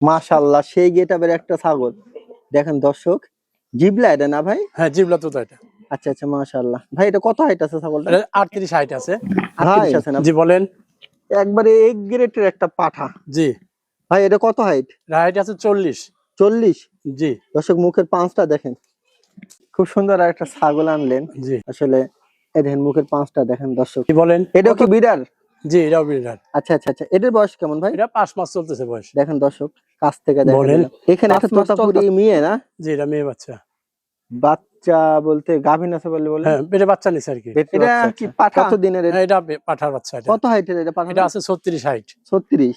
মাশাল্লাহ সেই গেটাবের একটা ছাগল। দেখেন দর্শক জিবলা এটা না ভাই? হ্যাঁ জিবলা তো এটা। আচ্ছা আচ্ছা মাশাল্লাহ ভাই এটা কত হাইট আছে ছাগলটা? এটা আটত্রিশ হাইট আছে। আটত্রিশ আছে না? জি বলেন। একবারে এক গ্রেটের একটা পাঠা। জি। ভাই এটা কত হাইট হাইট আছে চল্লিশ। চল্লিশ? জি। দর্শক মুখের পাঁচটা দেখেন। খুব সুন্দর একটা ছাগল আনলেন। জি। আসলে এই দেখেন মুখের পাঁচটা দেখেন দর্শক। কি বলেন? এটাও কি বিড়ার জি এটাও আচ্ছা আচ্ছা আচ্ছা এটার বয়স কেমন ভাই? এটা পাঁচ মাস চলতেছে বয়স। দেখেন দর্শক কাছ থেকে দেখেন। এখানে একটা তোতাপুরি মেয়ে না? জি এটা মেয়ে বাচ্চা। বাচ্চা বলতে গাভিন আছে বলে বলে? হ্যাঁ পেটে বাচ্চা নিছে আর কি। এটা কি পাঠা? কত দিনের এটা? হ্যাঁ, এটা পাঠার বাচ্চা এটা। কত হাইটের এটা পাঠা এটা আছে ছত্রিশ হাইট ছত্রিশ?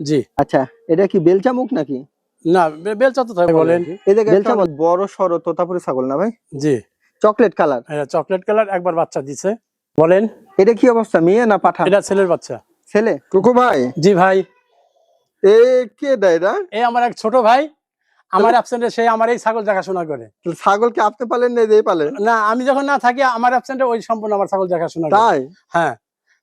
জি। আচ্ছা এটা কি বেলচা মুখ নাকি? না বেলচা তো থাকে বলেন। এই যে বেলচা বড় সড়ো তোতাপুরি ছাগল না ভাই? জি। Chocolate colour. এটা চকলেট কালার একবার বাচ্চা দিছে। বলেন। এটা কি অবস্থা মেয়ে না পাঠা? এটা ছেলের বাচ্চা। ছেলে? কুকু ভাই? জি ভাই। এ কে দেয় এটা? এ আমার এক ছোট ভাই আমার অ্যাবসেন্টে সে আমার এই ছাগল দেখাশোনা করে। ছাগল কি আপনি পালেন না যে পালেন? না আমি যখন না থাকি আমার অ্যাবসেন্টে ওই সম্পূর্ণ আমার ছাগল দেখাশোনা করে। তাই? হ্যাঁ।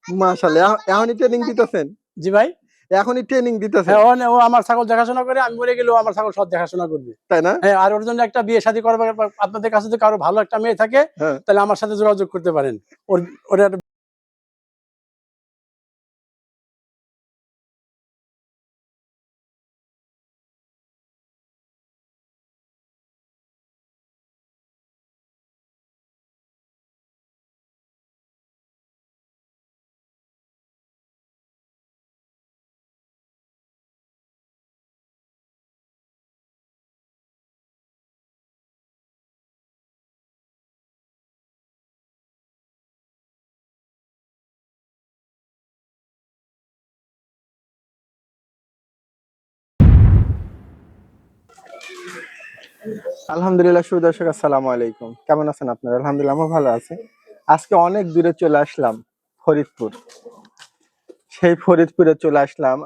মাশাআল্লাহ এখন এখনই ট্রেনিং দিতেছেন? জি ভাই। এখনই ট্রেনিং দিতেছে। হ্যাঁ ও আমার ছাগল দেখাশোনা করে আমি মরে গেলেও আমার ছাগল সব দেখাশোনা করবে। তাই না? হ্যাঁ আর ওর জন্য একটা বিয়ে শাদী করবার আপনাদের কাছে যদি কারও ভালো একটা মেয়ে থাকে হ্যাঁ। তাহলে আমার সাথে যোগাযোগ করতে পারেন। ওর ওর একটা আলহামদুলিল্লাহ সুদর্শক আসসালামু আলাইকুম। কেমন আছেন আপনারা? আলহামদুলিল্লাহ আমি ভালো আছি। আজকে অনেক দূরে চলে আসলাম ফরিদপুর। সেই ফরিদপুরে চলে আসলাম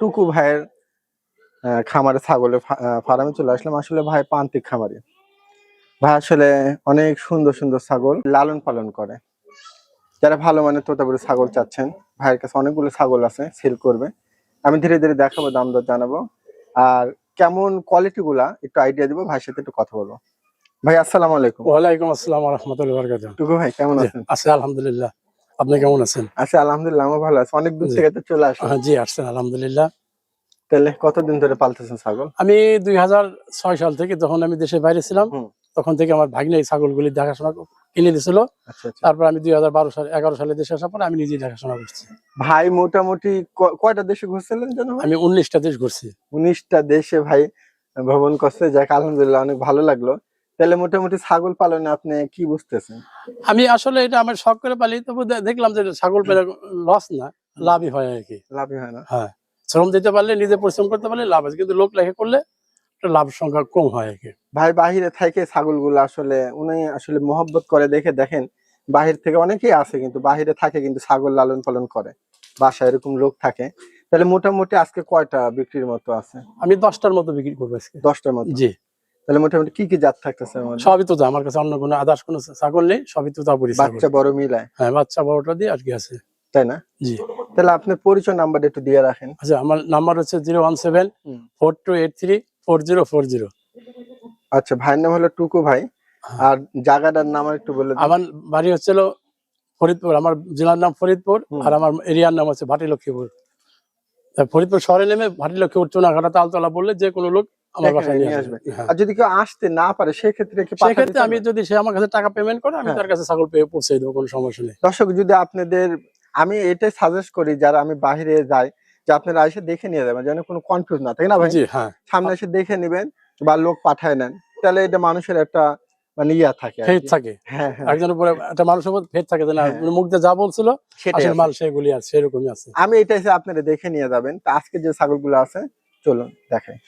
টুকু ভাইয়ের খামারে, ছাগলের ফার্মে চলে আসলাম। আসলে ভাই পান্তিক খামারে। ভাই আসলে অনেক সুন্দর সুন্দর ছাগল লালন পালন করে। যারা ভালো মানের তোতাপুরি ছাগল চাচ্ছেন, ভাইয়ের কাছে অনেকগুলো ছাগল আছে, সেল করবে। আমি ধীরে ধীরে দেখাবো, দাম দর জানাব। আর কেমন কোয়ালিটি গুলা? একটু আইডিয়া দিব ভাইয়ের সাথে একটু কথা বলব। ভাই আসসালামু আলাইকুম। ওয়ালাইকুম আসসালাম রহমতুল্লাহ বরকাত টুকু ভাই কেমন আছেন? আছে আলহামদুলিল্লাহ। আপনি কেমন আছেন? আচ্ছা আলহামদুলিল্লাহ আমি ভালো আছি। অনেক দূর থেকে তো চলে আসলাম। হ্যাঁ, জি আসছেন আলহামদুলিল্লাহ। তাহলে কতদিন ধরে পালতেছেন ছাগল? আমি দুই ছয় সাল থেকে যখন আমি দেশের বাইরে ছিলাম তখন থেকে আমার ভাগ্নে এই ছাগলগুলি দেখাশোনা ক- কিনে দিছিল। আচ্ছা আচ্ছা। তারপর আমি দুই হাজার বারো সালে এগারো সালে দেশে আসার পরে আমি নিজেই দেখাশোনা করছি। ভাই মোটামুটি কয়টা দেশে ঘুরছিলেন যেন আমি উনিশটা দেশ ঘুরছি। উনিশটা দেশে ভাই ভ্রমণ করছে যাক আলহামদুলিল্লাহ অনেক ভালো লাগল। তাহলে মোটামুটি ছাগল পালনে আপনি কি বুঝতেছেন? আমি আসলে এটা আমার শখ করে পালি তবু দেখলাম যে ছাগল পেলে লস না লাভই হয় আর কি। লাভই হয় না। হ্যাঁ শ্রম দিতে পারলে নিজে পরিশ্রম করতে পারলে লাভ আছে কিন্তু লোক লেখে করলে লাভ সংখ্যা কম হয় আর কি। ভাই বাহিরে থেকে ছাগলগুলো আসলে উনি আসলে মোহব্বত করে দেখে দেখেন বাহির থেকে অনেকেই আছে কিন্তু বাহিরে থাকে কিন্তু ছাগল লালন পালন করে বাসায় এরকম লোক থাকে। তাহলে মোটামুটি আজকে কয়টা বিক্রির মতো আছে? আমি দশটার মতো বিক্রি করব আজকে। দশটার মতো? জি। তাহলে মোটামুটি কি কি জাত থাকতেছে সবই তো আমার কাছে অন্য কোনো আদার্স কোনো ছাগল নেই সবই তো বাচ্চা বড় মিলায় হ্যাঁ বাচ্চা বড়টা দিয়ে আর কি আছে। তাই না? জি। তাহলে আপনার পরিচয় নাম্বার একটু দিয়ে রাখেন। আচ্ছা আমার নাম্বার হচ্ছে zero one seven four two eight three four zero four zero. আচ্ছা ভাইয়ের নাম হলো টুকু ভাই। আর জায়গাটার নাম একটু বলে আমার বাড়ি হচ্ছিল ফরিদপুর আমার জেলার নাম ফরিদপুর আর আমার এরিয়ার নাম হচ্ছে ভাটি লক্ষ্মীপুর ফরিদপুর শহরে নেমে ভাটি লক্ষ্মীপুর চুনাঘাটা তালতলা বললে যে কোনো লোক আমার বাসায় নিয়ে আসবে। হ্যাঁ। আর যদি কেউ আসতে না পারে সেক্ষেত্রে কি সেক্ষেত্রে আমি যদি সে আমার কাছে টাকা পেমেন্ট করে আমি হ্যাঁ। তার কাছে ছাগল পেয়ে পৌঁছে দেবো কোনো সমস্যা নেই। দর্শক যদি আপনাদের আমি এটাই সাজেস্ট করি যারা আমি বাইরে যাই যে আপনারা এসে দেখে নিয়ে যাবেন যেন কোনো কনফিউজ না থাকে। না ভাই? হ্যাঁ। সামনে এসে দেখে নেবেন বা লোক পাঠায় নেন। তাহলে এটা মানুষের একটা মানে ইয়া থাকে হ্যাঁ হ্যাঁ। একজনের উপরে একটা মানুষের উপর ফেদ থাকে না। মুখ দিয়ে যা বলছিল আসলে আছে। মাল সেগুলি আছে সেরকমই আছে। আমি এটা এসে আপনারা দেখে নিয়ে যাবেন। তা আজকে যে ছাগলগুলো আছে চলুন দেখাই।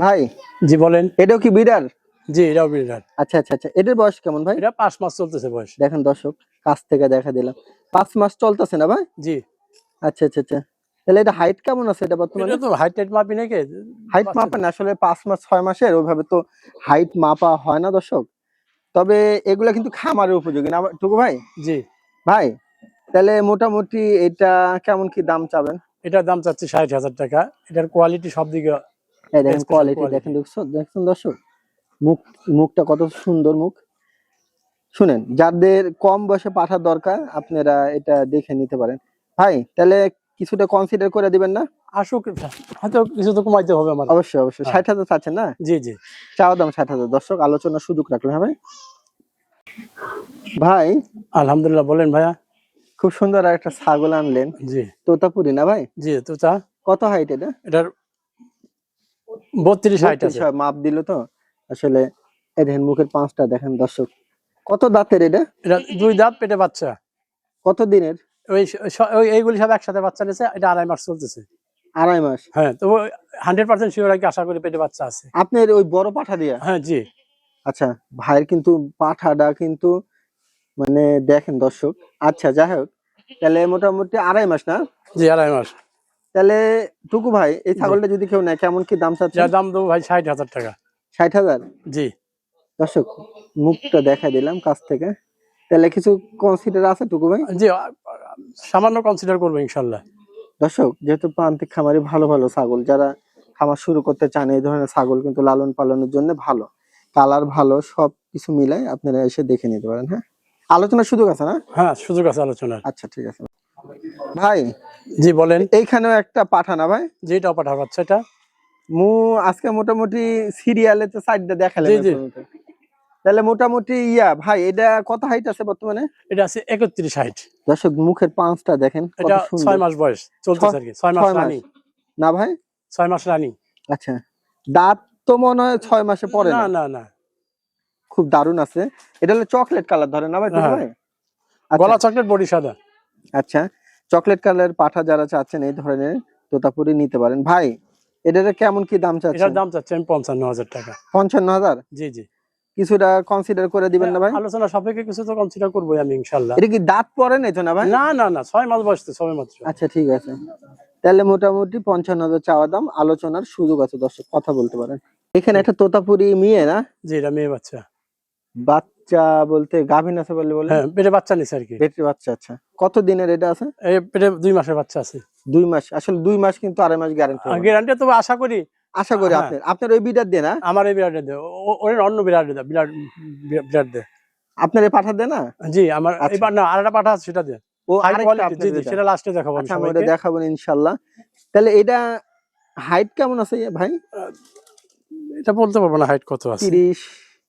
ভাই জি বলেন। এটাও কি বিড়ার জি এটাও বিরাট আচ্ছা আচ্ছা আচ্ছা। এটার বয়স কেমন ভাই? এটা পাঁচ মাস চলতেছে বয়স। দেখেন দর্শক কাছ থেকে দেখা দিলাম। পাঁচ মাস চলতেছে না ভাই? জি। আচ্ছা আচ্ছা আচ্ছা। তাহলে এটা হাইট কেমন আছে এটা বর্তমানে? তো হাইট টাইট মাপি নাকি? হাইট মাপা না আসলে পাঁচ মাস ছয় মাসের ওইভাবে তো হাইট মাপা হয় না দর্শক। তবে এগুলা কিন্তু খামারের উপযোগী না টুকু ভাই? জি। ভাই তাহলে মোটামুটি এটা কেমন কি দাম চাবেন? এটার দাম চাচ্ছি ষাট হাজার টাকা। এটার কোয়ালিটি সব দিকে দেখেন কোয়ালিটি দেখেন দেখছ দেখছেন দর্শক মুখ মুখটা কত সুন্দর মুখ। শুনেন যাদের কম বয়সে পাঠার দরকার আপনারা এটা দেখে নিতে পারেন। ভাই তাহলে কিছুটা কনসিডার করে দিবেন না? আসুক হয়তো কিছু তো কমাইতে হবে আমার। অবশ্যই অবশ্যই। হ্যাঁ। ষাট হাজার চাচ্ছেন না? জি জি। চাওয়া দাম ষাট হাজার। দর্শক আলোচনার সুযোগ রাখলেন হ্যাঁ ভাই? আলহামদুলিল্লাহ বলেন ভাইয়া। খুব সুন্দর একটা ছাগল আনলেন। জি। তোতাপুরি না ভাই? জি তো তা কত হাইট এটা? এটার বত্রিশ হাইট আছে। মাপ দিল তো। আসলে এই দেখেন মুখের পাঁচটা দেখেন দর্শক। কত দাঁতের এটা? এটা দুই দাঁত পেটে বাচ্চা। কত দিনের? ওই এইগুলি সব একসাথে বাচ্চা নিয়েছে এটা আড়াই মাস চলতেছে। আড়াই মাস? হ্যাঁ তো হান্ড্রেড পার্সেন্ট শিওর কি আশা করি পেটে বাচ্চা আছে। আপনার ওই বড় পাঠা দিয়া? হ্যাঁ জি। আচ্ছা ভাইয়ের কিন্তু পাঠাটা কিন্তু মানে দেখেন দর্শক আচ্ছা যাই হোক তাহলে মোটামুটি আড়াই মাস না? জি আড়াই মাস। তাহলে টুকু ভাই এই ছাগলটা যদি কেউ নেয় কেমন কি দাম চাচ্ছে? দাম দেবো ভাই ষাট হাজার টাকা। ষাট হাজার? জি। দর্শক মুখটা দেখা দিলাম কাছ থেকে। তাহলে কিছু কনসিডার আছে টুকু ভাই? জি সামান্য কনসিডার করব ইনশাল্লাহ। দর্শক যেহেতু প্রান্তিক খামারে ভালো ভালো ছাগল যারা খামার শুরু করতে চান এই ধরনের ছাগল কিন্তু লালন পালনের জন্য ভালো। কালার ভালো সব কিছু মিলাই আপনারা এসে দেখে নিতে পারেন হ্যাঁ? আলোচনার সুযোগ আছে না? হ্যাঁ সুযোগ আছে আলোচনার। আচ্ছা ঠিক আছে। ভাই জি বলেন। এইখানেও একটা পাঠানা ভাই। যেটা পাঠা বাচ্চা এটা? মু আজকে মোটামুটি সিরিয়ালে তো সাইডটা দেখালে। তাহলে মোটামুটি ইয়া ভাই এটা কত হাইট আছে বর্তমানে? এটা আছে একত্রিশ হাইট দর্শক মুখের পাঁচটা দেখেন এটা ছয় মাস বয়স চলতেছে আর কি ছয় মাস রানি। না ভাই? ছয় মাস রানি। আচ্ছা। দাঁত তো মনে হয় ছয় মাসে পরে না না? না খুব দারুণ আছে। এটা হলো চকলেট কালার ধরে না ভাই হ্যাঁ। ভাই আচ্ছা, গলা চকলেট বডি সাদা। আচ্ছা। চকলেট কালার পাঠা যারা চাচ্ছেন এই ধরনের তোতাপুরি নিতে পারেন। ভাই এটার কেমন কি দাম চাচ্ছেন? এটার দাম চাচ্ছে পঞ্চান্ন হাজার টাকা। পঞ্চান্ন হাজার? জি জি। কিছুটা কনসিডার করে দিবেন না ভাই? আলোচনা সাপেক্ষে কিছু তো কনসিডার করবোই আমি ইনশাল্লাহ এটা কি দাঁত পরে নাই তো না ভাই? না না না ছয় মাস বয়স তো ছয় মাত্র। আচ্ছা ঠিক আছে। তাহলে মোটামুটি পঞ্চান্ন হাজার চাওয়া দাম আলোচনার সুযোগ আছে দর্শক কথা বলতে পারেন। এখানে একটা তোতাপুরি মেয়ে না? জি এটা মেয়ে বাচ্চা। বাচ্চা বলতে গাভিন আছে বলে বলে? হ্যাঁ পেটে বাচ্চা নিছে আর কি। বেটির বাচ্চা আচ্ছা। কত দিনের এটা আছে? এই পেটে দুই মাসের বাচ্চা আছে। দুই মাস আসলে দুই মাস কিন্তু আড়াই মাস গ্যারান্টি গ্যারান্টি তো আশা করি আশা করি হ্যাঁ। আপনার আপনার ওই বিরাট দিয়ে না আমার এই বিরাট দে ওর অন্য বিরাট দে বিরাট বিরাট দে আপনার এই পাঠা দেয় না জি আমার আচ্ছা। এবার না আরেকটা পাঠা আছে সেটা দে ও আরেকটা জি জি সেটা লাস্টে দেখাবো আচ্ছা আমি ওটা সবাইকে। দেখাবেন ইনশাল্লাহ। তাহলে এটা হাইট কেমন আছে ভাই? এটা বলতে পারব না হাইট কত আছে। তিরিশ।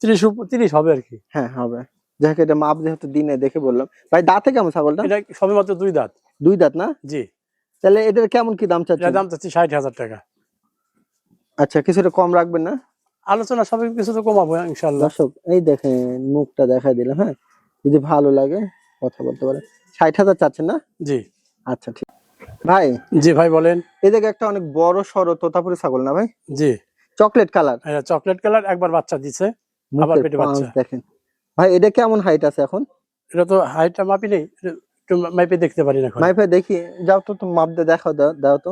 তিরিশ উপ- তিরিশ হবে আর কি। হ্যাঁ হবে। যাক এটা মাপ যেহেতু দিনে দেখে বললাম। ভাই দাঁতে কেমন ছাগলটা? এটা সবে মাত্র দুই দাঁত। দুই দাঁত না? জি। তাহলে এটার কেমন কি দাম চাচ্ছেন? দাম চাচ্ছি ষাট হাজার টাকা। আচ্ছা কিছুটা কম রাখবেন না? আলোচনা সবাই কিছু তো কমাবো ইনশাল্লাহ দর্শক এই দেখেন মুখটা দেখাই দিলাম হ্যাঁ? যদি ভালো লাগে কথা বলতে পারে ষাট হাজার চাচ্ছেন না? জি। আচ্ছা ঠিক। ভাই? জি ভাই বলেন। এদিকে একটা অনেক বড় সড়ো তোতাপুরি ছাগল না ভাই? জি। Chocolate colour. এটা চকলেট কালার একবার বাচ্চা দিছে আবার পেটে বাচ্চা। দেখেন। ভাই এটা কেমন হাইট আছে এখন? এটা তো হাইটটা মাপি নেই একটু মাপে দেখতে পারি না। মাইফে দেখি যাও তো মাপ দিয়ে দেখাও দাও দাও তো।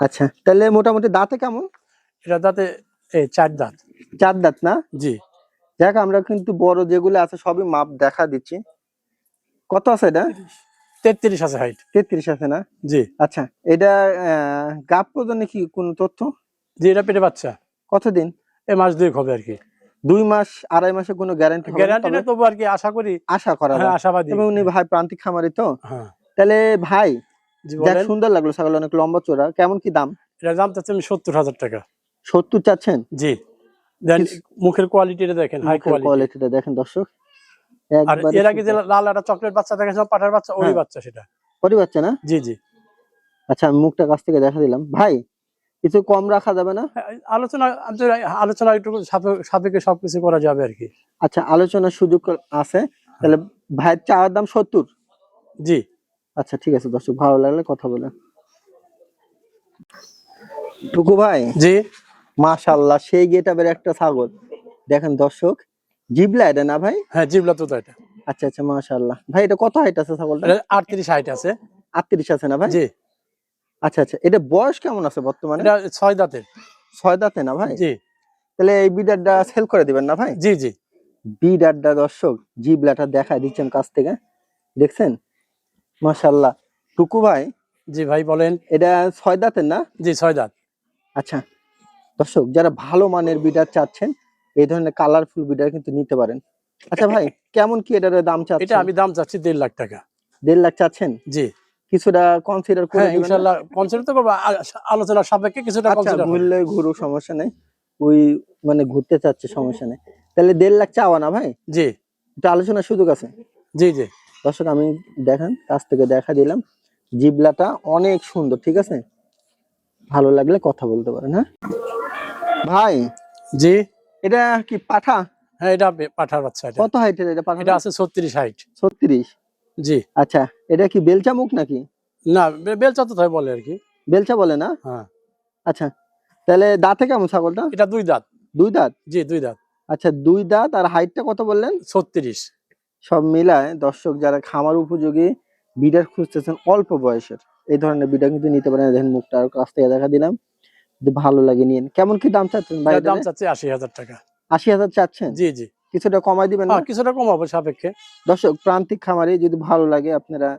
আচ্ছা তাহলে মোটামুটি দাঁতে কেমন? এটা দাঁতে চার দাঁত। চার দাঁত না? জি। দেখ আমরা কিন্তু বড় যেগুলো আছে সবই মাপ দেখা দিচ্ছি। কত আছে এটা? তেত্রিশ আছে হাইট তেত্রিশ আছে না? জি। আচ্ছা এটা গাপ পর্যন্ত কি কোন তথ্য? জি এটা পেটে বাচ্চা। কতদিন? এই মাস দুই হবে আর কি। দুই মাস আড়াই মাসে কোনো গ্যারান্টি গ্যারান্টি না তবু? আর কি আশা করি। আশা করা হ্যাঁ আশাবাদী। এবং উনি ভাই প্রান্তিক খামারি তো? হ্যাঁ। তাহলে ভাই দেখ সুন্দর লাগল ছাগল অনেক লম্বা চোরা। কেমন কি দাম? এটার দাম চাচ্ছি আমি সত্তর হাজার টাকা। সত্তর চাচ্ছেন? জি। মুখের কোয়ালিটিটা দেখেন হাই কোয়ালিটি কোয়ালিটিটা দেখেন দর্শক। আর এর আগে যে লাল একটা চকলেট বাচ্চা দেখেছিলাম পাঠার বাচ্চা ওই হ্যাঁ। বাচ্চা সেটা। বাচ্চা না? জি জি। আচ্ছা আমি মুখটা কাছ থেকে দেখা দিলাম। ভাই কিছু কম রাখা যাবে না? হ্যাঁ, আলোচনা আলোচনা একটু সাপে- সাপেক্ষে সবকিছু করা যাবে আর কি। আচ্ছা আলোচনার সুযোগ আছে। তাহলে ভাইয়ের চাওয়ার দাম সত্তর। জি। আচ্ছা ঠিক আছে দর্শক ভালো লাগলে কথা বলেন। টুকু ভাই? জি। মাশাল্লাহ সেই গেটাবের একটা ছাগল। দেখেন দর্শক জিবলা এটা না ভাই? হ্যাঁ জিবলা তো এটা। আচ্ছা আচ্ছা মাশাল্লাহ ভাই এটা কত হাইট আছে ছাগলটা এটা আটত্রিশ হাইট আছে। আটত্রিশ আছে না ভাই? জি। আচ্ছা আচ্ছা এটা বয়স কেমন আছে বর্তমানে? এটা ছয় দাঁতের। ছয় দাঁতে না ভাই? জি। তাহলে এই বিডারটা সেল করে দিবেন না ভাই? জি জি। বিডারটা দর্শক জিবলাটা দেখা দিচ্ছেন কাছ থেকে। দেখছেন? মাশাল্লাহ টুকু ভাই জি ভাই বলেন। এটা ছয় দাঁতের না? জি ছয় দাঁত। আচ্ছা দর্শক যারা ভালো মানের বিডার চাচ্ছেন এই ধরনের কালারফুল বিডার কিন্তু নিতে পারেন। আচ্ছা ভাই কেমন কি এটার দাম এটা আমি দাম চাচ্ছি দেড় লাখ টাকা। দেড় লাখ চাচ্ছেন? জি। কিছুটা কনসিডার করে হ্যাঁ দিবেন না? কনসিডার তো করব। আ- আলোচনার সাপেক্ষে কিছুটা কনসিডার ঘুরলে ঘুরু সমস্যা নেই। ওই মানে ঘুরতে চাচ্ছে সমস্যা নেই। তাহলে দেড় লাখ চাওয়া না ভাই? জি। এটা আলোচনার সুযোগ আছে? জি জি। দর্শক আমি দেখেন কাছ থেকে দেখা দিলাম। জিবলাটা অনেক সুন্দর ঠিক আছে? ভালো লাগলে কথা বলতে পারেন হ্যাঁ? ভাই জি। এটা কি পাঠা? হ্যাঁ এটা পাঠার বাচ্চা কত হাইটের এটা পাঠা? এটা আছে ছত্রিশ হাইট ছত্রিশ? জি। আচ্ছা এটা কি বেলচা মুখ নাকি? না বেলচা তো তাই বলে আর কি। বেলচা বলে না? হ্যাঁ। আচ্ছা তাহলে দাঁতে কেমন ছাগলটা? এটা দুই দাঁত। দুই দাঁত? জি দুই দাঁত। আচ্ছা দুই দাঁত আর হাইটটা কত বললেন? ছত্রিশ। সব মিলায় দর্শক যারা খামার উপযোগী বিডার খুঁজতেছেন অল্প বয়সের এই ধরনের বিডার কিন্তু নিতে পারেন। দেখেন মুখটা আর কাছ থেকে দেখা দিলাম। যদি ভালো লাগে নিন। কেমন কি দাম চাচ্ছেন ভাই দাম চাচ্ছি আশি হাজার টাকা। আশি হাজার চাচ্ছেন? জি জি। কিছুটা কমাই দিবেন না? হ্যাঁ কিছুটা কমাবো সাপেক্ষে। দর্শক প্রান্তিক খামারে যদি ভালো লাগে আপনারা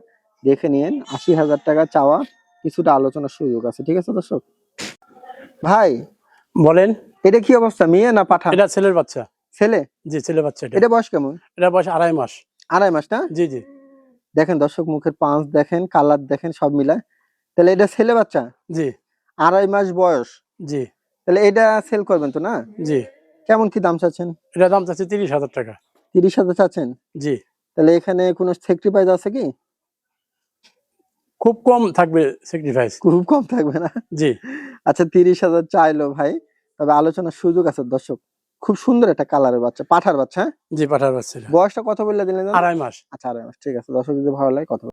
দেখে নিন। আশি হাজার টাকা চাওয়া কিছুটা আলোচনার সুযোগ আছে। ঠিক আছে দর্শক? ভাই বলেন। এটা কি অবস্থা? মেয়ে না পাঠা? এটা ছেলের বাচ্চা। ছেলে? জি ছেলে বাচ্চা এটা। বয়স কেমন? এটা বয়স আড়াই মাস। আড়াই মাস না? জি জি। দেখেন দর্শক মুখের পাঁচ দেখেন কালার দেখেন সব মিলায়। তাহলে এটা ছেলে বাচ্চা? জি। আড়াই মাস বয়স। জি। তাহলে এটা সেল করবেন তো না? জি। কেমন কি দাম চাচ্ছেন? এটা দাম চাচ্ছি তিরিশ হাজার টাকা। তিরিশ হাজার চাচ্ছেন? জি। তাহলে এখানে কোনো স্যাক্রিফাইস আছে কি? খুব কম থাকবে স্যাক্রিফাইস খুব কম থাকবে না? জি। আচ্ছা তিরিশ হাজার চাইলো ভাই। তবে আলোচনার সুযোগ আছে দর্শক। খুব সুন্দর একটা কালারের বাচ্চা পাঠার বাচ্চা হ্যাঁ? জি পাঠার বাচ্চা বয়সটা কত বললে দিলেন? আড়াই মাস। আচ্ছা আড়াই মাস ঠিক আছে দর্শক যদি ভালো লাগে কথা।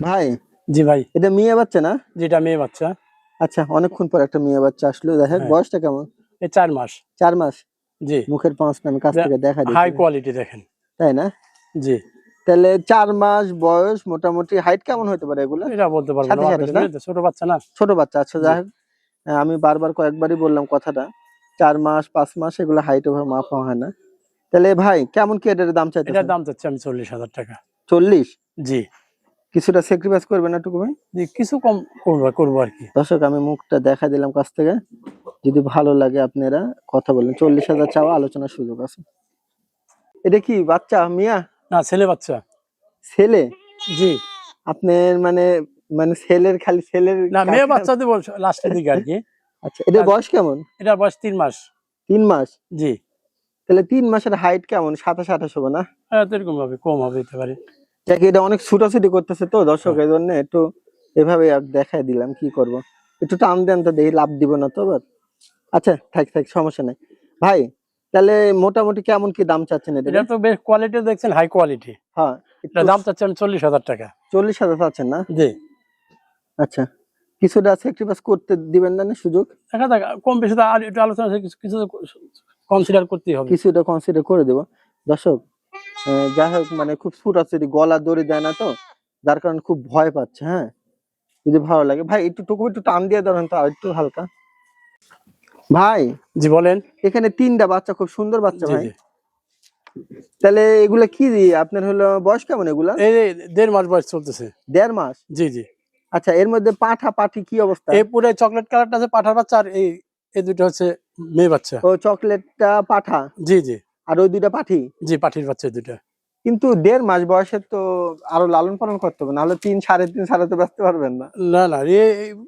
ভাই জি ভাই। এটা মেয়ে বাচ্চা না? যেটা মেয়ে বাচ্চা। আচ্ছা অনেকক্ষণ পর একটা মেয়ে বাচ্চা আসলো দেখেন হ্যাঁ। বয়সটা কেমন? এই চার মাস। চার মাস? জি। মুখের পাঁচ নামে কাছ থেকে দেখা হাই কোয়ালিটি দেখেন। তাই না? জি। তাহলে চার মাস বয়স মোটামুটি হাইট কেমন হতে পারে এগুলো? এটা বলতে পারব না ছোট বাচ্চা না? ছোট বাচ্চা আচ্ছা। যাই আমি বারবার কয়েকবারই বললাম কথাটা। চার মাস পাঁচ মাস এগুলো হাইট ওভার মাপা হয় না। তাহলে ভাই কেমন কি এটার দাম চাইতে এটার দাম চাচ্ছি আমি চল্লিশ হাজার টাকা। চল্লিশ? জি। কিছুটা স্যাক্রিফাইস করবেন না টুকু ভাই? জি কিছু কম করব করব আর কি। দর্শক আমি মুখটা দেখা দিলাম কাছ থেকে। যদি ভালো লাগে আপনারা কথা বলেন। চল্লিশ হাজার চাওয়া আলোচনার সুযোগ আছে। এটা কি বাচ্চা মিয়া? না ছেলে বাচ্চা। ছেলে? জি। আপনার মানে মানে ছেলের খালি ছেলের না মেয়ে বাচ্চা দিব লাস্টের দিকে আর কি। আচ্ছা এটা বয়স কেমন? এটার বয়স তিন মাস। তিন মাস? জি। তাহলে তিন মাসের হাইট কেমন? সাতাশ আঠাশ হবে না? হ্যাঁ, এরকম হবে কম হবে হতে পারে। দেখি এটা অনেক ছুটাছুটি করতেছে তো দর্শক এই জন্য একটু এভাবে দেখাই দিলাম কি করব। একটু টান দেন তো দেখি লাভ দিব না তো আবার। আচ্ছা থাক থাক সমস্যা নাই। ভাই তাহলে মোটামুটি কেমন কি দাম চাচ্ছেন এটা এটা তো বেশ কোয়ালিটি দেখছেন হাই কোয়ালিটি হ্যাঁ এটা দাম চাচ্ছেন চল্লিশ হাজার টাকা। চল্লিশ হাজার চাচ্ছেন না? জি। আচ্ছা। কিছুটা স্যাক্রিফাইস করতে দিবেন না সুযোগ? দেখা যাক কম বেশি একটু আলোচনা আছে, কিছু কিছু কনসিডার করতেই হবে। কিছুটা কনসিডার করে দেবো। দর্শক যাই হোক মানে খুব ছুটাছুটি গলা দড়ি দেয় না তো যার কারণে খুব ভয় পাচ্ছে হ্যাঁ? যদি ভালো লাগে। ভাই একটু টুকু একটু টান দিয়ে ধরেন তো একটু হালকা। ভাই জি বলেন। এখানে তিনটা বাচ্চা খুব সুন্দর বাচ্চা ভাই। তাহলে এগুলা কি আপনার হলো বয়স কেমন এগুলা? এই দেড় মাস বয়স চলতেছে। দেড় মাস? জি জি। আচ্ছা এর মধ্যে পাঠা পাঠি কি অবস্থা? এই পুরো চকলেট কালারটা আছে পাঠার বাচ্চা আর এই এই দুটো হচ্ছে মেয়ে বাচ্চা। ও চকলেটটা পাঠা? জি জি। আর ওই দুইটা পাঠি? জি পাঠির বাচ্চা এই দুটো কিন্তু দেড় মাস বয়সে তো আরও লালন পালন করতে হবে নাহলে তিন সাড়ে তিন সাড়ে তো ব্যস্ত পারবেন না। না না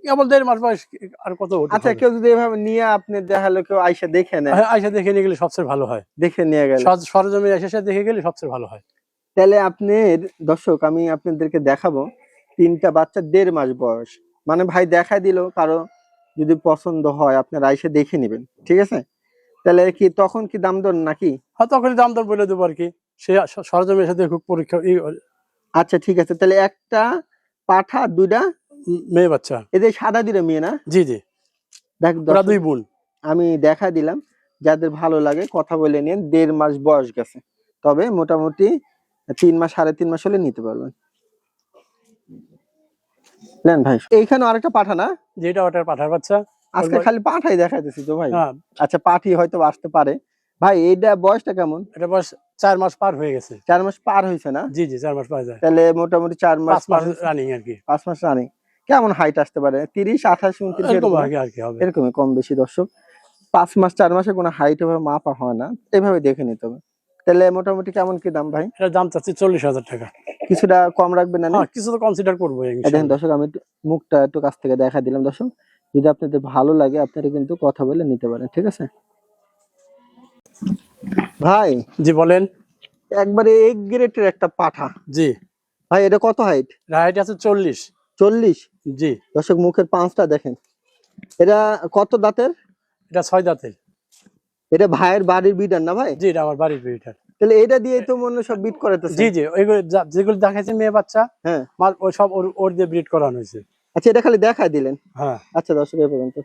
কেবল দেড় মাস বয়স আর কত আচ্ছা কেউ যদি এভাবে নিয়ে আপনি দেখাল কেউ আইসা দেখে নেয়। হ্যাঁ, আইসা দেখে নিয়ে গেলে সবচেয়ে ভালো হয়। দেখে নিয়ে গেল। সর- সরজমিনে এসে দেখে গেলে সবচেয়ে ভালো হয়। তাহলে আপনার দর্শক আমি আপনাদেরকে দেখাবো তিনটা বাচ্চা দেড় মাস বয়স। মানে ভাই দেখা দিল কারও যদি পছন্দ হয় আপনারা এসে দেখে নেবেন। ঠিক আছে? তাহলে কি তখন কি দাম দর নাকি? হয়তো তখনই দাম দর বলে দেবো আর কি। সে স- সাথে খুব পরীক্ষা আচ্ছা ঠিক আছে। তাহলে একটা পাঠা দুইটা? মেয়ে বাচ্চা। এদের সাদা দিলে মেয়ে না? জি জি। দেখ দুই বোন। আমি দেখা দিলাম। যাদের ভালো লাগে কথা বলে নিন। দেড় মাস বয়স গেছে। তবে মোটামুটি তিন মাস সাড়ে তিন মাস হলে নিতে পারবেন। নেন ভাই। এইখানে আরেকটা পাঠা না? যেটা ওটার পাঠার বাচ্চা। আজকে খালি পাঠাই দেখাইতেছি তো ভাই। হ্যাঁ। আচ্ছা পাঠি হয়তো আসতে পারে। ভাই এইটা বয়সটা কেমন? এটা বয়স চার মাস পার হয়ে গেছে। চার মাস পার হয়েছে না? জি জি চার মাস পার যায়। তাহলে মোটামুটি চার মাস পাঁচ মাস পার রানিং আর কি। পাঁচ মাস রানিং কেমন হাইট আসতে পারে? তিরিশ আঠাশ উনত্রিশ এরকম? এরকম? আর কি হবে। এরকমই কম বেশি দর্শক। পাঁচ মাস চার মাসে কোনো হাইট এভাবে মাপা হয় না। এভাবে দেখে নিতে হবে। তাহলে মোটামুটি কেমন কি দাম ভাই? এটার দাম চাচ্ছি চল্লিশ হাজার টাকা। কিছুটা কম রাখবেন না কিছু তো কনসিডার করব দেখেন দর্শক আমি মুখটা একটু কাছ থেকে দেখা দিলাম দর্শক। যদি আপনাদের ভালো লাগে আপনারা কিন্তু কথা বলে নিতে পারেন ঠিক আছে? ভাই জি বলেন। একবারে এক গ্রেটের একটা পাঠা। জি। ভাই এটা কত হাইট রাইট আছে চল্লিশ। চল্লিশ? জি। দর্শক মুখের পাঁচটা দেখেন। এটা কত দাঁতের? এটা ছয় দাঁতের। এটা ভাইয়ের বাড়ির বিটার না ভাই? জি এটা আমার বাড়ির বিটার। তাহলে এটা দিয়েই তো মনে হয় সব বিট করাতেছে জি জি ওইগুলো যেগুলো দেখাইছে মেয়ে বাচ্চা হ্যাঁ। মাল সব ওর ওর দিয়ে ব্রিড করানো হয়েছে। আচ্ছা এটা খালি দেখাই দিলেন। হ্যাঁ। আচ্ছা দর্শক এ পর্যন্ত।